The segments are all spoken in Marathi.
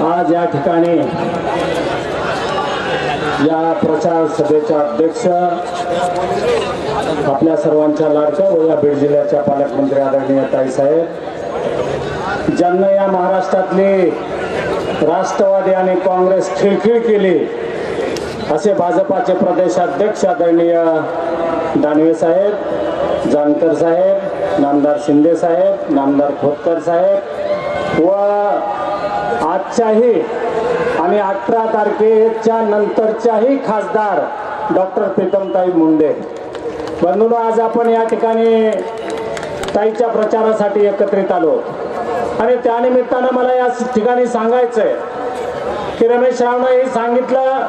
आज या ठिकाणी या प्रचार सभेच्या अध्यक्ष आपल्या सर्वांच्या लाडक्या व या बीड जिल्ह्याच्या पालकमंत्री आदरणीय ताईसाहेब ज्यांना या महाराष्ट्रातली राष्ट्रवादी आणि काँग्रेस खिळखिळ केली असे भाजपाचे प्रदेशाध्यक्ष आदरणीय दानवे साहेब जानकर साहेब नामदार शिंदे साहेब नामदार खोतकर साहेब व आजच्याही आणि अठरा तारखेच्या नंतरच्याही खासदार डॉक्टर प्रीतमताई मुंडे. बंधून आज आपण या ठिकाणी ताईच्या प्रचारासाठी एकत्रित आलो. आणि त्यानिमित्तानं मला या ठिकाणी सांगायचं आहे की रमेश रावनं हे सांगितलं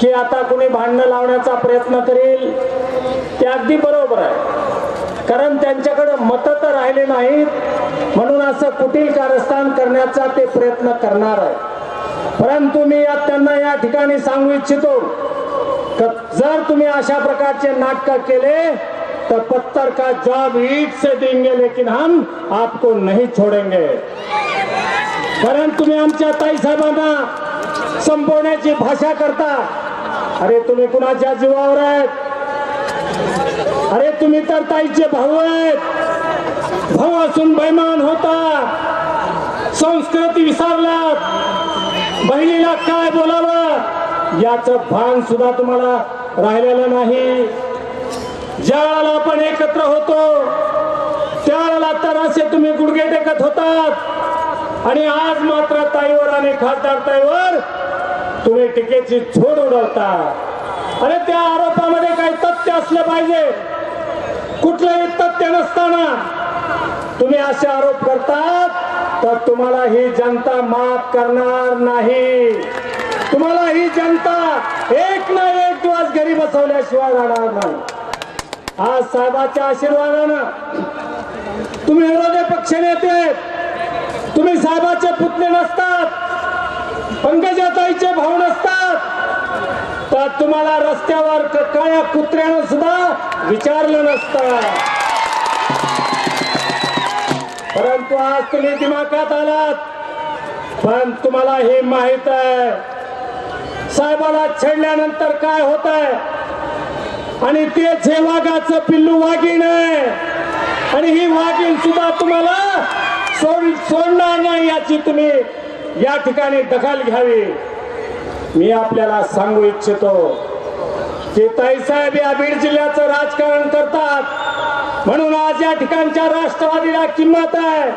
की आता कुणी भांडणं लावण्याचा प्रयत्न करेल ते अगदी बरोबर आहे. कारण त्यांच्याकडे मतं तर राहिले नाहीत. म्हणून असं कुटील कारस्थान करण्याचा ते प्रयत्न करणार आहे परंतु मी त्यांना या ठिकाणी सांगू इच्छितो जर तुम्ही अशा प्रकारचे नाटक केले तो पत्थर का जॉब ईट से देंगे लेकिन हम आपको नहीं छोड़ेंगे. कारण तुम्ही आमच्या ताई साहेबांना संपवण्याची भाषा करता. अरे तुम्ही कुणाच्या जीवावर आहेत? अरे तुम्ही तर ताईचे भाऊ आहेत. भाऊ असून बैमान होता. संस्कृती विसरलात. बहिणीला काय बोलावं? याच भान सुद्धा तुम्हाला राहिलेलं नाही. ज्या वेळेला आपण एकत्र होतो त्यावेळेला तर असे तुम्ही गुडघे टेकत होतात. आणि आज मात्र ताईवर आणि खासदार ताईवर तुम्ही टिकेची झोड उडवता. अरे त्या आरोपामध्ये काही तथ्य असलं पाहिजे. कुठलंही तथ्य नसताना तुम्ही असे आरोप करतात तर तुम्हाला ही जनता माफ करणार नाही. तुम्हाला ही जनता एक ना एक दिवस घरी बसवल्याशिवाय राहणार नाही. आज साहेबाच्या आशीर्वादानं तुम्ही विरोधी पक्ष नेते तुम्ही साहेबाचे पुतणे नसतात पंकजाताईचे भाऊ नसतात तर तुम्हाला रस्त्यावर काळ्या कुत्र्यानं सुद्धा विचारलं नसतं. परंतु आज तुम्ही दिमागात आलात. पण तुम्हाला हे माहीत आहे. साहेबाला छेडल्यानंतर काय होत आहे आणि ते जे वाघाचं पिल्लू वाघीण आहे आणि ही वाघीण सुद्धा तुम्हाला सोड सोडणार नाही याची तुम्ही या ठिकाणी दखल घ्यावी. मी आपल्याला सांगू इच्छितो की ताईसाहेब या बीड जिल्ह्याचं राजकारण करतात. म्हणून आज या ठिकाणच्या राष्ट्रवादीला किंमत आहे.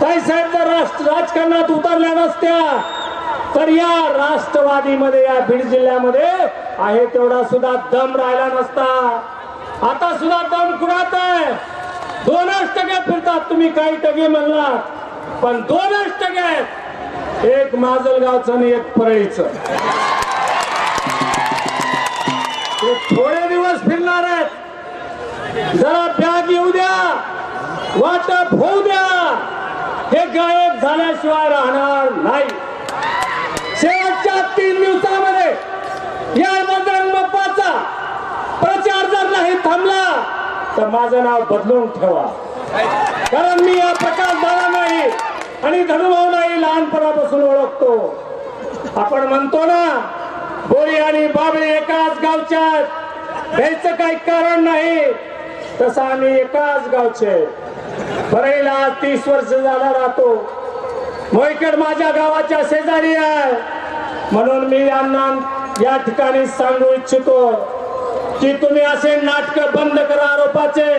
ताईसाहेब जर राष्ट्र राजकारणात उतरल्या नसत्या. तर या राष्ट्रवादीमध्ये या बीड जिल्ह्यामध्ये आहे तेवढा सुद्धा दम राहिला नसता. आता सुद्धा दम कुणात आहे? दोनच टक्के फिरतात. तुम्ही काही टक्के म्हणलात. पण दोनच टक्के आहेत. एक माजलगावचं आणि एक परळीचं. ते थोडे दिवस फिरणार आहेत. जरा बॅग येऊ द्या. वाटप होऊ द्या. हे गायब झाल्याशिवाय राहणार नाही. शेवटच्या तीन दिवसामध्ये या बजरंग बाप्पाचा प्रचार जर नाही थांबला तर माझं नाव बदलून ठेवा. कारण मी या प्रकार आणि धनुभावनाही लहानपणापासून ओळखतो. आपण म्हणतो ना बोरी आणि बाबळे एकाच गावच्या आहेत. काही कारण नाही. तसं आम्ही एकाच गावचे. बरेला तीस वर्ष झाला राहतो. मोईकड माझ्या गावाच्या शेजारी आहे. म्हणून मी यांना या ठिकाणी सांगू इच्छितो की तुम्ही असे नाटक बंद करा आरोपाचे.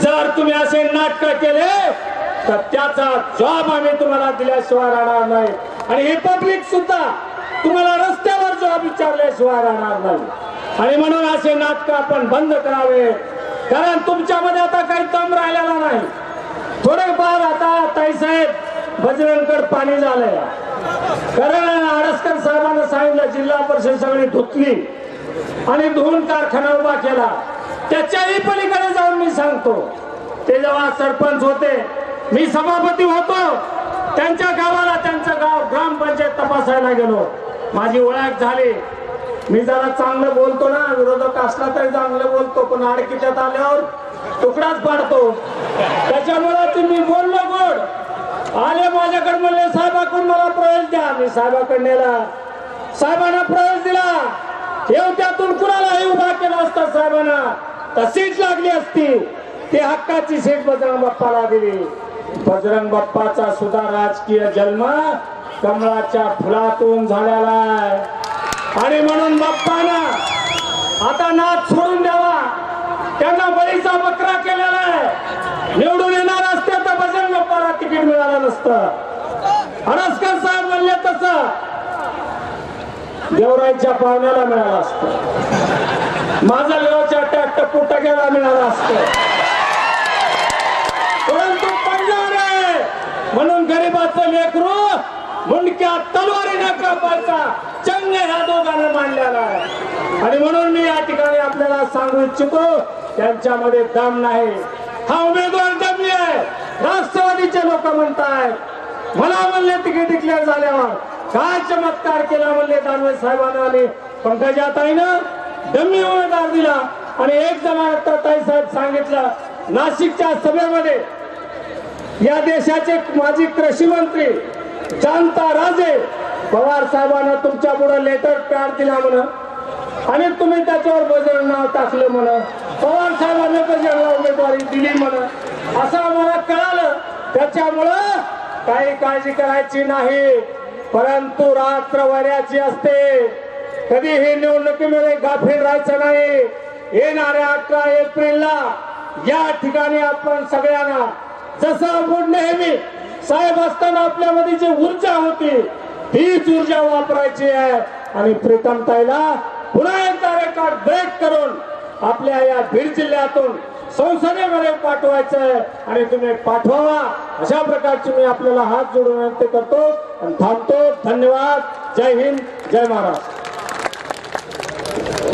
जर तुम्ही असे नाटक केले तर त्याचा जॉब आम्ही तुम्हाला दिल्याशिवाय राहणार नाही. आणि हे पब्लिक सुद्धा तुम्हाला रस्त्यावर जॉब विचारल्याशिवाय राहणार नाही. आणि म्हणून असे नाटक आपण बंद करावे. कारण तुमच्यामध्ये आता काही दम राहिलेला नाही. थोडेफार आता ताईसाहेब बजरंगकड पाणी झालंय. कारण आडसकर साहेबांना सांगितलं जिल्हा परिषद सगळी धुतली. आणि धुवून कारखाना उभा केला. त्याच्याही पलीकडे जाऊन मी सांगतो. ते जेव्हा सरपंच होते मी सभापती होतो. त्यांच्या गावाला त्यांचं गाव ग्रामपंचायत तपासायला गेलो. माझी ओळख झाली. मी जरा चांगलं बोलतो ना विरोधक असला तरी चांगलं बोलतो पण आडकीच्यात आल्यावर तुकडाच पाडतो. त्याच्यामुळे तुम्ही बोललो गोड. आले माझ्याकडे म्हणले साहेबाकडून मी साहेबाकडे नेला. साहेबांना प्रवेश दिला. ठेवत्यातून कुणालाही उभा केला असता साहेबांना. तर सीट लागली असती. ती हक्काची सीट बजरंग बाप्पाला दिली. बजरंग बाप्पाचा सुद्धा राजकीय जन्म कमळाच्या फुलातून झालेला आहे. आणि म्हणून बाप्पाना आता नाच सोडून द्यावा. त्यांना बळीचा बकरा केलेला आहे. निवडून येणार असते तर बजरंग बाप्पाला तिकीट मिळालं नसतं. हरसकर साहेब म्हणले तसं. देवराईच्या पाहुण्याला मिळालं असतं. माझा लेवाच्या टॅक्ट पुटक्याला मिळालं असतं परंतु पडणार आहे म्हणून लेकरू मुंडक्या तलवारीने कापायचा चंग ह्या दोघांना मांडलेला आहे. आणि म्हणून मी या ठिकाणी आपल्याला सांगू इच्छितो त्यांच्यामध्ये दम नाही. हा उमेदवार दमली आहे. राष्ट्रवादीचे लोक म्हणतायत मला म्हणले तिकीट डिक्लेअर झाल्यावर. काय चमत्कार केला म्हणले दानवे साहेबांना आले आणि पंकजाताईनं? दम्मी उमेदवार दिला. आणि एक जण ताई साहेब सांगितलं नाशिकच्या सभेमध्ये या देशाचे माजी कृषी मंत्री जाणता राजे पवार साहेबांना तुमच्यापुढे लेटर पॅड दिला म्हण. आणि तुम्ही त्याच्यावर बजर नाव टाकलं म्हणा. पवार साहेबांना बजरंगला उमेदवारी दिली म्हण. असं आम्हाला कळालं. त्याच्यामुळं काही काळजी करायची नाही. परंतु रात्र वऱ्याची असते. कधीही निवडणुकीमध्ये गाफील राहायचं नाही. येणाऱ्या अठरा एप्रिलला या ठिकाणी आपण सगळ्यांना जसं आपण नेहमी साहेब असताना आपल्यामध्ये जी ऊर्जा होती तीच ऊर्जा वापरायची आहे. आणि प्रीतम ताईला पुन्हा एकदा रेकॉर्ड ब्रेक करून आपल्या या बीड जिल्ह्यातून संसदेमध्ये पाठवायचं आहे. आणि तुम्ही पाठवावा. अशा प्रकारची मी आपल्याला हात जोडून विनंती करतो आणि थांबतो. धन्यवाद. जय हिंद. जय महाराष्ट्र.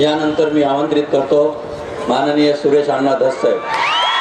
यानंतर मी आमंत्रित करतो. माननीय सुरेश अण्णा धस साहेब.